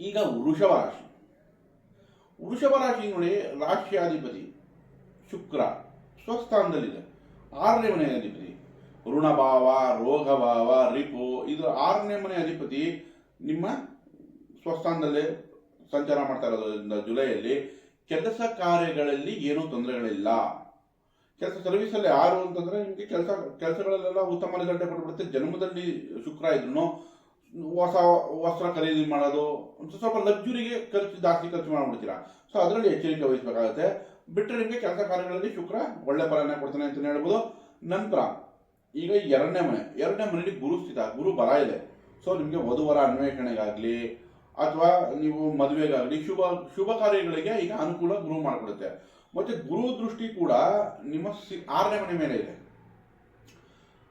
ಈಗ ವೃಷಭ ರಾಶಿ. ವೃಷಭ ರಾಶಿ ನೋಡಿ ರಾಶಿಯಾಧಿಪತಿ ಶುಕ್ರ ಸ್ವಸ್ಥಾನದಲ್ಲಿದೆ. ಆರನೇ ಮನೆ ಅಧಿಪತಿ. ಋಣಭಾವ, ರೋಗಭಾವ, ರಿಪು, ಇದು ಆರನೇ ಮನೆ ಅಧಿಪತಿ ನಿಮ್ಮ ಸ್ವಸ್ಥಾನದಲ್ಲೇ ಸಂಚಾರ ಮಾಡ್ತಾ ಇರೋದ್ರಿಂದ ಜುಲೈಯಲ್ಲಿ ಕೆಲಸ ಕಾರ್ಯಗಳಲ್ಲಿ ಏನೂ ತೊಂದರೆಗಳಿಲ್ಲ. ಕೆಲಸ ಸರ್ವಿಸಲ್ಲಿ ಆರು ಅಂತಂದ್ರೆ ನಿಮಗೆ ಕೆಲಸ, ಕೆಲಸಗಳಲ್ಲೆಲ್ಲ ಉತ್ತಮ ರಿಸಲ್ಟ್ ಕೊಟ್ಬಿಡುತ್ತೆ. ಜನ್ಮದಲ್ಲಿ ಶುಕ್ರ ಇದ್ರು ಹೊಸ ವಸ್ತ್ರ ಖರೀದಿ ಮಾಡೋದು ಸ್ವಲ್ಪ ಲಕ್ಸುರಿಗೆ ಖರ್ಚು, ಜಾಸ್ತಿ ಖರ್ಚು ಮಾಡಿಬಿಡ್ತೀರಾ? ಸೊ ಅದರಲ್ಲಿ ಎಚ್ಚರಿಕೆ ವಹಿಸಬೇಕಾಗುತ್ತೆ. ಬಿಟ್ಟರೆ ನಿಮಗೆ ಕೆಲಸ ಕಾರ್ಯಗಳಲ್ಲಿ ಶುಕ್ರ ಒಳ್ಳೆ ಫಲನ ಕೊಡ್ತಾನೆ ಅಂತಲೇ ಹೇಳ್ಬೋದು. ನಂತರ, ಈಗ ಎರಡನೇ ಮನೆ, ಎರಡನೇ ಮನೆಯಲ್ಲಿ ಗುರು ಸ್ಥಿತ, ಗುರು ಬರ ಇದೆ. ಸೊ ನಿಮಗೆ ವಧುವರ ಅನ್ವೇಷಣೆಗಾಗಲಿ, ಅಥವಾ ನೀವು ಮದುವೆಗಾಗಲಿ, ಶುಭ ಶುಭ ಕಾರ್ಯಗಳಿಗೆ ಈಗ ಅನುಕೂಲ ಗುರು ಮಾಡಿಕೊಡುತ್ತೆ. ಮತ್ತೆ ಗುರು ದೃಷ್ಟಿ ಕೂಡ ನಿಮ್ಮ ಸಿ- ಆರನೇ ಮನೆ ಮೇಲೆ ಇದೆ.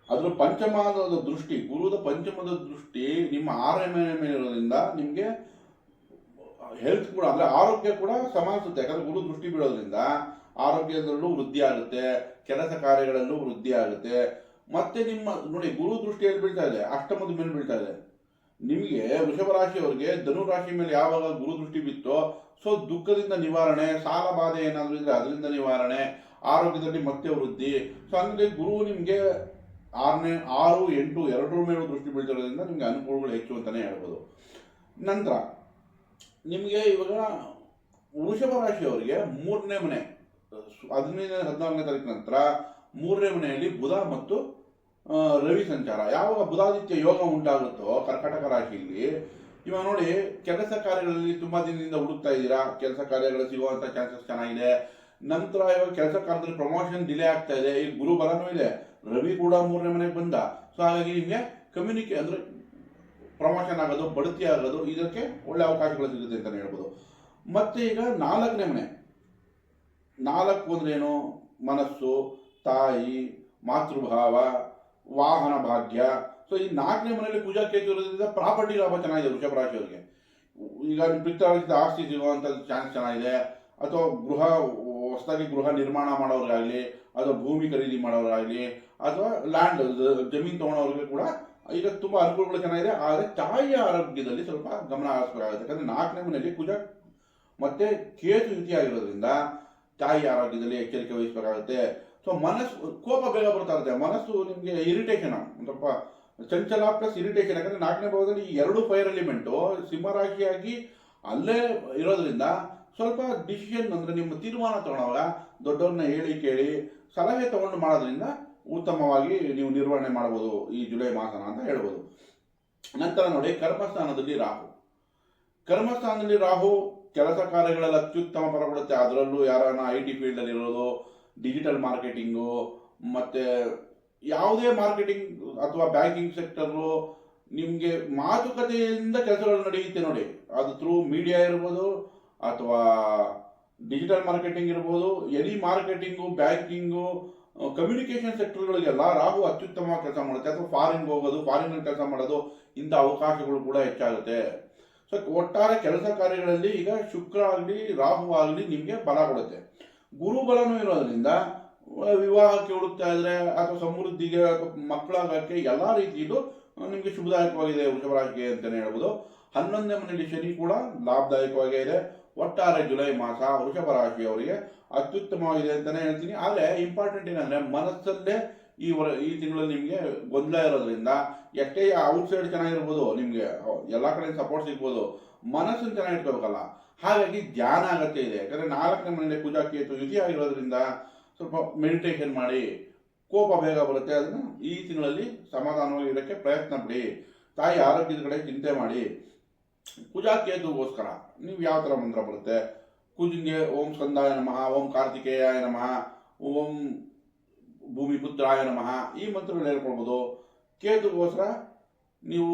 ಅದ್ರ ಪಂಚಮದ ದೃಷ್ಟಿ ಗುರುದ ಪಂಚಮದ ದೃಷ್ಟಿ ನಿಮ್ಮ ಆರೋಗ್ಯ ಮೇಲೆ ಇರೋದ್ರಿಂದ ನಿಮಗೆ ಹೆಲ್ತ್ ಕೂಡ, ಅಂದ್ರೆ ಆರೋಗ್ಯ ಕೂಡ ಸಮಾನಿಸುತ್ತೆ. ಯಾಕಂದ್ರೆ ಗುರು ದೃಷ್ಟಿ ಬೀಳೋದ್ರಿಂದ ಆರೋಗ್ಯದಲ್ಲೂ ವೃದ್ಧಿ ಆಗುತ್ತೆ, ಕೆಲಸ ಕಾರ್ಯಗಳಲ್ಲೂ ವೃದ್ಧಿ ಆಗುತ್ತೆ. ಮತ್ತೆ ನಿಮ್ಮ, ನೋಡಿ, ಗುರು ದೃಷ್ಟಿಯಲ್ಲಿ ಬೀಳ್ತಾ ಇದೆ, ಅಷ್ಟಮದ ಮೇಲೆ ಬೀಳ್ತಾ ಇದೆ. ನಿಮಗೆ ವೃಷಭ ರಾಶಿಯವರಿಗೆ ಧನು ರಾಶಿ ಮೇಲೆ ಯಾವಾಗ ಗುರು ದೃಷ್ಟಿ ಬಿತ್ತೋ, ಸೊ ದುಃಖದಿಂದ ನಿವಾರಣೆ, ಸಾಲ ಬಾಧೆ ಏನಾದರೂ ಇದ್ರೆ ಅದರಿಂದ ನಿವಾರಣೆ, ಆರೋಗ್ಯದಲ್ಲಿ ಮತ್ತೆ ವೃದ್ಧಿ. ಸೊ ಹಂಗಾಗಿ ಗುರು ನಿಮಗೆ ಆರನೇ ಆರು ಎಂಟು ಎರಡರ ಮೇಲೂ ದೃಷ್ಟಿ ಬೀಳ್ತಿರೋದ್ರಿಂದ ನಿಮಗೆ ಅನುಕೂಲಗಳು ಹೆಚ್ಚು ಅಂತಲೇ ಹೇಳ್ಬೋದು. ನಂತರ ನಿಮಗೆ ಇವಾಗ ವೃಷಭ ರಾಶಿಯವರಿಗೆ ಮೂರನೇ ಮನೆ ಹದಿನೈದನೇ ಹದಿನಾರನೇ ತಾರೀಕು ನಂತರ ಮೂರನೇ ಮನೆಯಲ್ಲಿ ಬುಧ ಮತ್ತು ರವಿ ಸಂಚಾರ. ಯಾವಾಗ ಬುಧಾದಿತ್ಯ ಯೋಗ ಉಂಟಾಗುತ್ತೋ ಕರ್ಕಟಕ ರಾಶಿಯಲ್ಲಿ, ಇವಾಗ ನೋಡಿ ಕೆಲಸ ಕಾರ್ಯಗಳಲ್ಲಿ ತುಂಬಾ ದಿನದಿಂದ ಹುಡುಕ್ತಾ ಇದ್ದೀರಾ? ಕೆಲಸ ಕಾರ್ಯಗಳು ಸಿಗುವಂತ ಚಾನ್ಸಸ್ ಚೆನ್ನಾಗಿದೆ. ನಂತರ ಇವಾಗ ಕೆಲಸ ಕಾರ್ಯದಲ್ಲಿ ಪ್ರಮೋಷನ್ ಡಿಲೇ ಆಗ್ತಾ ಇದೆ. ಈ ಗುರು ಬಲನೂ ಇದೆ. ರವಿ ಕೂಡ ಮೂರನೇ ಮನೆಗೆ ಬಂದ. ಸೊ ಹಾಗಾಗಿ ನಿಮಗೆ ಕಮ್ಯುನಿಕೇ ಅಂದ್ರೆ ಪ್ರಮೋಷನ್ ಆಗೋದು, ಬಡತಿ ಆಗೋದು, ಇದಕ್ಕೆ ಒಳ್ಳೆ ಅವಕಾಶಗಳು ಸಿಗುತ್ತೆ ಅಂತಲೇ ಹೇಳ್ಬೋದು. ಮತ್ತೆ ಈಗ ನಾಲ್ಕನೇ ಮನೆ. ನಾಲ್ಕು ಅಂದ್ರೆ ಏನು? ಮನಸ್ಸು, ತಾಯಿ, ಮಾತೃಭಾವ, ವಾಹನ ಭಾಗ್ಯ. ಸೊ ಈ ನಾಲ್ಕನೇ ಮನೆಯಲ್ಲಿ ಪೂಜಾ ಕೇತು ಇರೋದ್ರಿಂದ ಪ್ರಾಪರ್ಟಿ ಲಾಭ ಚೆನ್ನಾಗಿದೆ, ವೃಷಭ ರಾಶಿಯವರಿಗೆ. ಈಗ ನಿಮ್ಮ ಪಿತ್ತಳಿಸಿದ ಆಸ್ತಿ ಸಿಗುವಂಥ ಚಾನ್ಸ್ ಚೆನ್ನಾಗಿದೆ. ಅಥವಾ ಗೃಹ, ಹೊಸದಾಗಿ ಗೃಹ ನಿರ್ಮಾಣ ಮಾಡೋರಾಗಲಿ, ಅಥವಾ ಭೂಮಿ ಖರೀದಿ ಮಾಡೋರಾಗಲಿ, ಅಥವಾ ಲ್ಯಾಂಡ್ ಜಮೀನು ತೊಗೊಳೋರಿಗೆ ಕೂಡ ಈಗ ತುಂಬ ಅನುಕೂಲಗಳು ಚೆನ್ನಾಗಿದೆ. ಆದರೆ ತಾಯಿಯ ಆರೋಗ್ಯದಲ್ಲಿ ಸ್ವಲ್ಪ ಗಮನ ಹರಿಸಬೇಕಾಗುತ್ತೆ. ಯಾಕಂದ್ರೆ ನಾಲ್ಕನೇ ಮನೆಯಲ್ಲಿ ಕುಜ ಮತ್ತೆ ಕೇತು ಯುತಿ ಆಗಿರೋದ್ರಿಂದ ತಾಯಿ ಆರೋಗ್ಯದಲ್ಲಿ ಎಚ್ಚರಿಕೆ ವಹಿಸಬೇಕಾಗುತ್ತೆ. ಸೊ, ಮನಸ್ಸು, ಕೋಪ ಬೇಗ ಬರ್ತಾ ಇರುತ್ತೆ. ಮನಸ್ಸು ನಿಮಗೆ ಇರಿಟೇಷನ್ ಸ್ವಲ್ಪ ಚಂಚಲ ಪ್ಲಸ್ ಇರಿಟೇಷನ್ ಯಾಕಂದ್ರೆ ನಾಲ್ಕನೇ ಭಾಗದಲ್ಲಿ ಎರಡು ಫೈರ್ ಎಲಿಮೆಂಟು ಸಿಂಹರಾಶಿಯಾಗಿ ಅಲ್ಲೇ ಇರೋದ್ರಿಂದ ಸ್ವಲ್ಪ ಡಿಸಿಷನ್ ಅಂದರೆ ನಿಮ್ಮ ತೀರ್ಮಾನ ತಗೊಳ್ಳೋವಾಗ ದೊಡ್ಡವ್ರನ್ನ ಹೇಳಿ ಕೇಳಿ, ಸಲಹೆ ತಗೊಂಡು ಮಾಡೋದ್ರಿಂದ ಉತ್ತಮವಾಗಿ ನೀವು ನಿರ್ವಹಣೆ ಮಾಡ್ಬೋದು ಈ ಜುಲೈ ಮಾಸನ ಅಂತ ಹೇಳ್ಬೋದು. ನಂತರ ನೋಡಿ ಕರ್ಮಸ್ಥಾನದಲ್ಲಿ ರಾಹು. ಕರ್ಮಸ್ಥಾನದಲ್ಲಿ ರಾಹು ಕೆಲಸ ಕಾರ್ಯಗಳಲ್ಲಿ ಅತ್ಯುತ್ತಮ ಫಲ ಕೊಡುತ್ತೆ. ಅದರಲ್ಲೂ ಯಾರನ್ನ ಐ ಟಿ ಫೀಲ್ಡಲ್ಲಿ ಇರೋದು ಡಿಜಿಟಲ್ ಮಾರ್ಕೆಟಿಂಗು ಮತ್ತೆ ಯಾವುದೇ ಮಾರ್ಕೆಟಿಂಗ್ ಅಥವಾ ಬ್ಯಾಂಕಿಂಗ್ ಸೆಕ್ಟರು ನಿಮಗೆ ಮಾತುಕತೆಯಿಂದ ಕೆಲಸಗಳು ನಡೆಯುತ್ತೆ ನೋಡಿ. ಅದು ಥ್ರೂ ಮೀಡಿಯಾ ಇರ್ಬೋದು ಅಥವಾ ಡಿಜಿಟಲ್ ಮಾರ್ಕೆಟಿಂಗ್ ಇರ್ಬೋದು ಎನಿ ಮಾರ್ಕೆಟಿಂಗು ಬ್ಯಾಂಕಿಂಗು ಕಮ್ಯುನಿಕೇಶನ್ ಸೆಕ್ಟರ್ಗಳಿಗೆಲ್ಲ ರಾಹು ಅತ್ಯುತ್ತಮ ಕೆಲಸ ಮಾಡುತ್ತೆ. ಅಥವಾ ಫಾರಿನ್ಗೆ ಹೋಗೋದು ಫಾರಿನಲ್ಲಿ ಕೆಲಸ ಮಾಡೋದು, ಇಂಥ ಅವಕಾಶಗಳು ಕೂಡ ಹೆಚ್ಚಾಗುತ್ತೆ. ಸೊ ಒಟ್ಟಾರೆ ಕೆಲಸ ಕಾರ್ಯಗಳಲ್ಲಿ ಈಗ ಶುಕ್ರ ಆಗಲಿ, ರಾಹು ಆಗಲಿ ನಿಮಗೆ ಬಲ ಕೊಡುತ್ತೆ. ಗುರು ಬಲನೂ ಇರೋದ್ರಿಂದ ವಿವಾಹಕ್ಕೆ ಹುಡುಕ್ತಾ ಇದ್ರೆ, ಅಥವಾ ಸಮೃದ್ಧಿಗೆ, ಅಥವಾ ಮಕ್ಕಳಾಗಕ್ಕೆ ಎಲ್ಲ ರೀತಿಯಲ್ಲೂ ನಿಮಗೆ ಶುಭದಾಯಕವಾಗಿದೆ ವೃಷಭ ರಾಶಿಗೆ ಅಂತಲೇ ಹೇಳ್ಬೋದು. ಹನ್ನೊಂದನೇ ಮನೆಯಲ್ಲಿ ಶನಿ ಕೂಡ ಲಾಭದಾಯಕವಾಗೇ ಇದೆ. ಒಟ್ಟಾರೆ ಜುಲೈ ಮಾಸ ವೃಷಭ ರಾಶಿಯವರಿಗೆ ಅತ್ಯುತ್ತಮವಾಗಿದೆ ಅಂತಾನೆ ಹೇಳ್ತೀನಿ. ಆದರೆ ಇಂಪಾರ್ಟೆಂಟ್ ಏನಂದ್ರೆ ಮನಸ್ಸಲ್ಲೇ ಈ ವರ, ಈ ತಿಂಗಳಲ್ಲಿ ನಿಮಗೆ ಗೊಂದಲ ಇರೋದ್ರಿಂದ ಎಷ್ಟೇ ಔಟ್ಸೈಡ್ ಚೆನ್ನಾಗಿರ್ಬೋದು, ನಿಮಗೆ ಎಲ್ಲ ಕಡೆ ಸಪೋರ್ಟ್ ಸಿಗ್ಬೋದು, ಮನಸ್ಸನ್ನು ಚೆನ್ನಾಗಿಟ್ಕೋಬೇಕಲ್ಲ ಹಾಗಾಗಿ ಧ್ಯಾನ ಅಗತ್ಯ ಇದೆ. ಯಾಕಂದ್ರೆ ನಾಲ್ಕನೇ ಮನೆಯಲ್ಲಿ ಪೂಜಾ ಕೇತು ಯುತಿ ಆಗಿರೋದ್ರಿಂದ ಸ್ವಲ್ಪ ಮೆಡಿಟೇಷನ್ ಮಾಡಿ, ಕೋಪ ಬೇಗ ಬರುತ್ತೆ. ಅದನ್ನು ಈ ತಿಂಗಳಲ್ಲಿ ಸಮಾಧಾನವಾಗಿ ಇರೋಕ್ಕೆ ಪ್ರಯತ್ನ ಪಡಿ. ತಾಯಿ ಆರೋಗ್ಯದ ಕಡೆ ಚಿಂತೆ ಮಾಡಿ. ಪೂಜಾ ಕೇತುಗೋಸ್ಕರ ನೀವು ಯಾವ ಥರ ಮಂತ್ರ ಬರುತ್ತೆ? ಕುಜಿಂಗೆ ಓಂ ಸ್ಕಂದಾಯ ನಮಃ, ಓಂ ಕಾರ್ತಿಕೇಯಾಯ ನಮಃ, ಓಂ ಭೂಮಿಪುತ್ರಾಯ ನಮಃ, ಈ ಮಂತ್ರಗಳು ಹೇಳ್ಕೊಳ್ಬೋದು. ಕೇತುಗೋಸ್ಕರ ನೀವು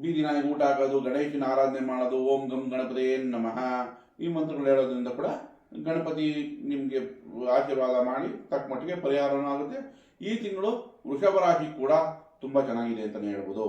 ಬೀದಿ ನಾಯಿ ಊಟ ಹಾಕೋದು, ಗಣೇಶನ ಆರಾಧನೆ ಮಾಡೋದು, ಓಂ ಗಂ ಗಣಪತಿ ನಮಃ, ಈ ಮಂತ್ರಗಳು ಹೇಳೋದ್ರಿಂದ ಕೂಡ ಗಣಪತಿ ನಿಮಗೆ ಆಶೀರ್ವಾದ ಮಾಡಿ ತಕ್ಕ ಮಟ್ಟಿಗೆ ಪರಿಹಾರನೂ ಆಗುತ್ತೆ. ಈ ತಿಂಗಳು ವೃಷಭ ರಾಶಿ ಕೂಡ ತುಂಬ ಚೆನ್ನಾಗಿದೆ ಅಂತಲೇ ಹೇಳ್ಬೋದು.